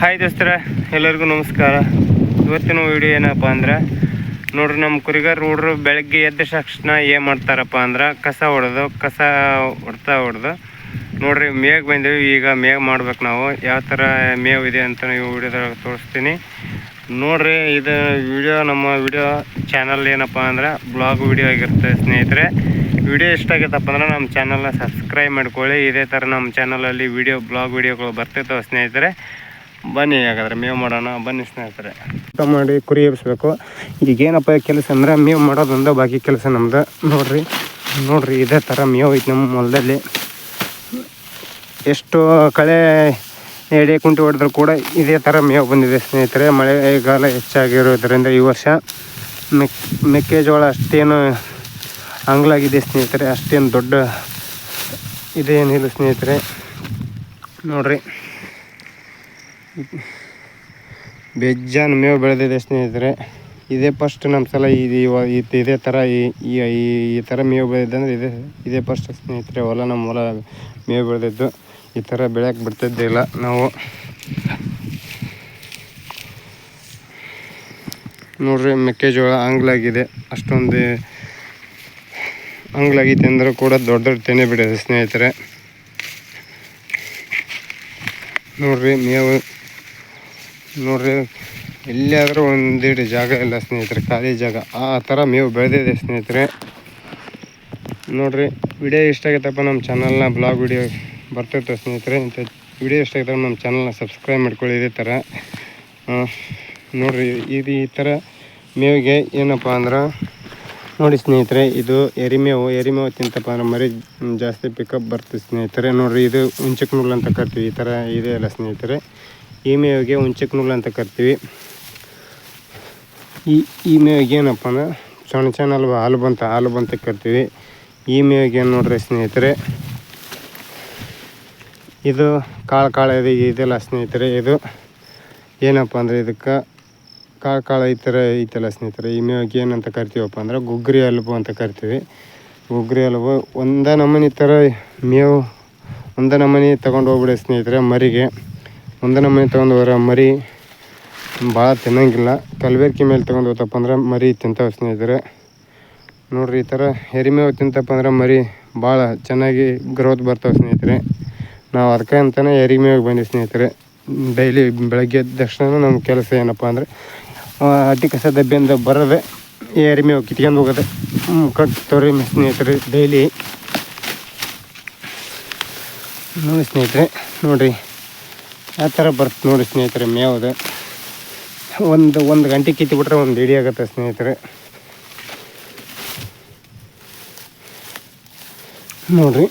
Hi ದೋಸ್ತರ. ಎಲ್ಲರಿಗೂ ನಮಸ್ಕಾರ. ಇವತ್ತಿನ ವಿಡಿಯೋ ಏನಪ್ಪ ಅಂದ್ರೆ, ನೋಡ್ರಿ ನಮ್ಮ ಕುರಿಗಾರ ಹುಡ್ರು ಬೆಳಗ್ಗೆ ಎದ್ದ ತಕ್ಷಣ ಏನು ಮಾಡ್ತಾರಪ್ಪ ಅಂದ್ರೆ, ಕಸ ಹೊಡೆದು, ಕಸ ಹೊಡ್ತಾ ಹೊಡೆದು, ನೋಡ್ರಿ ಮೇಗ್ ಬಂದೀವಿ. ಈಗ ಮೇಗ್ ಮಾಡ್ಬೇಕು ನಾವು. ಯಾವ ಥರ ಮೇವು ಇದೆ ಅಂತ ನೀವು ವಿಡಿಯೋದಾಗ ತೋರಿಸ್ತೀನಿ. ನೋಡ್ರಿ, ಇದು ವಿಡಿಯೋ ನಮ್ಮ ವಿಡಿಯೋ ಚಾನಲ್ ಏನಪ್ಪ ಅಂದ್ರೆ ಬ್ಲಾಗ್ ವಿಡಿಯೋ ಆಗಿರುತ್ತೆ ಸ್ನೇಹಿತರೆ. ವಿಡಿಯೋ ಇಷ್ಟ ಆಗೈತಪ್ಪ ಅಂದ್ರೆ ನಮ್ಮ ಚಾನಲ್ನ ಸಬ್ಸ್ಕ್ರೈಬ್ ಮಾಡ್ಕೊಳ್ಳಿ. ಇದೇ ಥರ ನಮ್ಮ ಚಾನಲಲ್ಲಿ ವಿಡಿಯೋ ಬ್ಲಾಗ್ ವಿಡಿಯೋಗಳು ಬರ್ತಿರ್ತಾವೆ ಸ್ನೇಹಿತರೆ. ಬನ್ನಿ ಹಾಗಾದ್ರೆ ಮೇವು ಮಾಡೋಣ, ಬನ್ನಿ ಸ್ನೇಹಿತರೆ. ಊಟ ಮಾಡಿ ಕುರಿ ಎಬ್ಸ್ಬೇಕು. ಈಗೇನಪ್ಪ ಕೆಲಸ ಅಂದ್ರೆ ಮೇವು ಮಾಡೋದೊಂದು ಬಾಕಿ ಕೆಲಸ ನಮ್ದು. ನೋಡ್ರಿ ನೋಡ್ರಿ ಇದೇ ಥರ ಮೇವು ಐತೆ ನಮ್ಮ ಹೊಲದಲ್ಲಿ. ಎಷ್ಟು ಕಳೆ ಎಡೆ ಕುಂಟಿ ಹೊಡೆದ್ರು ಕೂಡ ಇದೇ ಥರ ಮೇವು ಬಂದಿದೆ ಸ್ನೇಹಿತರೆ. ಮಳೆಗಾಲ ಹೆಚ್ಚಾಗಿರೋದ್ರಿಂದ ಈ ವರ್ಷ ಮೆಕ್, ಮೆಕ್ಕೆಜೋಳ ಅಷ್ಟೇನು ಅಂಗ್ಲಾಗಿದೆ ಸ್ನೇಹಿತರೆ. ಅಷ್ಟೇನು ದೊಡ್ಡ ಇದೇನಿಲ್ಲ ಸ್ನೇಹಿತರೆ. ನೋಡ್ರಿ. ಬೇಜಾನ್ ಮೇವು ಬೆಳೆದಿದೆ ಸ್ನೇಹಿತರೆ. ಇದೇ ಫಸ್ಟ್ ನಮ್ಮ ಸಲ ಇದು ಇದ್- ಥರ ಈ ಈ- ಥರ ಮೇವು ಬೆಳೆದಂದ್ರೆ ಇದೇ ಇದೇ ಫಸ್ಟ್ ಸ್ನೇಹಿತರೆ ಹೊಲ ನಮ್ಮ ಹೊಲ ಮೇವು ಬೆಳೆದಿದ್ದು. ಈ ಥರ ಬೆಳೆಯಕ್ಕೆ ಬಿಡ್ತಿದ್ದಿಲ್ಲ ನಾವು. ನೋಡ್ರಿ ಮೆಕ್ಕೆಜೋಳ ಆಂಗ್ಲಾಗಿದೆ ಅಷ್ಟೊಂದು ಆಂಗ್ಲಾಗೈತೆ ಅಂದ್ರೆ ಕೂಡ ದೊಡ್ಡ ದೊಡ್ಡ ತೆನೆ ಬಿಡಿದೆ ಸ್ನೇಹಿತರೆ. ನೋಡ್ರಿ ಮೇವು ನೋಡ್ರಿ, ಎಲ್ಲಿಯಾದರೂ ಒಂದೆರಡು ಜಾಗ ಇಲ್ಲ ಸ್ನೇಹಿತರೆ, ಖಾಲಿ ಜಾಗ. ಆ ಥರ ಮೇವು ಬೆಳೆದಿದೆ ಸ್ನೇಹಿತರೆ. ನೋಡ್ರಿ, ವಿಡಿಯೋ ಇಷ್ಟ ಆಗೈತಪ್ಪ ನಮ್ಮ ಚಾನಲ್ನ, ಬ್ಲಾಗ್ ವಿಡಿಯೋ ಬರ್ತಿರ್ತವೆ ಸ್ನೇಹಿತರೆ. ಇಂಥ ವಿಡಿಯೋ ಇಷ್ಟ ಆಗಿದ್ರೆ ನಮ್ಮ ಚಾನಲ್ನ ಸಬ್ಸ್ಕ್ರೈಬ್ ಮಾಡ್ಕೊಳ್ಳಿ ಇದೇ ಥರ. ನೋಡಿರಿ, ಇದು ಈ ಥರ ಮೇವಿಗೆ ಏನಪ್ಪ ಅಂದ್ರೆ, ನೋಡಿ ಸ್ನೇಹಿತರೆ, ಇದು ಎರಿಮೇವು ಎರಿಮೇವು ತಿಂತಪ್ಪ ಅಂದ್ರೆ ಮರಿ ಜಾಸ್ತಿ ಪಿಕಪ್ ಬರ್ತದೆ ಸ್ನೇಹಿತರೆ. ನೋಡ್ರಿ, ಇದು ಉಂಚಕ್ ನೂಲ್ ಅಂತ ಕರ್ತೀವಿ. ಈ ಥರ ಇದೆ ಅಲ್ಲ ಸ್ನೇಹಿತರೆ. ಈ ಮೇವಿಗೆ ಉಂಚಕ್ ನೂಲ್ ಅಂತ ಕರಿತೀವಿ. ಈ ಈ ಮೇವಿಗೆ ಏನಪ್ಪ ಅಂದ್ರೆ ಸಣ್ಣ ಸಣ್ಣ ಹಾಲು ಬಂತ ಹಾಲು ಬಂತ ಕರಿತೀವಿ. ಈ ಮೇವಿಗೆ ಏನು ನೋಡ್ರಿ ಸ್ನೇಹಿತರೆ? ಇದು ಕಾಳು ಕಾಳು ಇದೆ, ಇದೆಲ್ಲ ಸ್ನೇಹಿತರೆ, ಇದು ಏನಪ್ಪ ಅಂದರೆ ಇದಕ್ಕೆ ಕಾಳು ಕಾಳು ಈ ಥರ ಐತಲ್ಲ ಸ್ನೇಹಿತರೆ ಈ ಮೇವಿಗೆ ಏನಂತ ಕರಿತೀವಪ್ಪ ಅಂದ್ರೆ ಗುಗ್ರಿ ಹಲ್ಬು ಅಂತ ಕರಿತೀವಿ. ಗುಗ್ರಿ ಹಲ್ಬು ಒಂದೇ ನಮೂನಿ ಥರ ಮೇವು, ಒಂದೇ ನಮೂನಿ ತೊಗೊಂಡು ಹೋಗ್ಬಿಡಿ ಸ್ನೇಹಿತರೆ ಮರಿಗೆ. ಒಂದೇ ನಮೂನಿ ತೊಗೊಂಡು ಹೋದ್ರೆ ಮರಿ ಭಾಳ ತಿನ್ನಂಗಿಲ್ಲ. ಕಲಬೆರಕೆ ಮೇಲೆ ತೊಗೊಂಡು ಹೋತಪ್ಪ ಅಂದ್ರೆ ಮರಿ ತಿಂತಾವೆ ಸ್ನೇಹಿತರೆ. ನೋಡ್ರಿ, ಈ ಥರ ಎರಿಮೇವು ತಿಂತಪ್ಪ ಅಂದ್ರೆ ಮರಿ ಭಾಳ ಚೆನ್ನಾಗಿ ಗ್ರೋತ್ ಬರ್ತಾವೆ ಸ್ನೇಹಿತರೆ. ನಾವು ಅದಕ್ಕೆ ಅಂತಲೇ ಎರಿಮೇವಿಗೆ ಬಂದಿವಿ ಸ್ನೇಹಿತರೆ. ಡೈಲಿ ಬೆಳಗ್ಗೆ ಎದ್ದ ತಕ್ಷಣ ನಮ್ಮ ಕೆಲಸ ಏನಪ್ಪ ಅಂದರೆ ಅಡ್ಡಿ ಕಸ ಈ ಬರೋದೆ ಎರಿಮೇವು ಕಿತ್ಕೊಂಡು ಹೋಗೋದೆ. ತೊರಿ ಸ್ನೇಹಿತರೆ, ಡೈಲಿ. ನೋಡಿ ಸ್ನೇಹಿತರೆ, ನೋಡಿರಿ. ಆ ಥರ ಬರ್ತ ನೋಡಿ ಸ್ನೇಹಿತರೆ, ಮೇವದು. ಒಂದು ಒಂದು ಗಂಟೆ ಕಿತ್ತಿಬಿಟ್ರೆ ಒಂದು ಇಡಿ ಆಗುತ್ತೆ ಸ್ನೇಹಿತರೆ. ನೋಡ್ರಿ.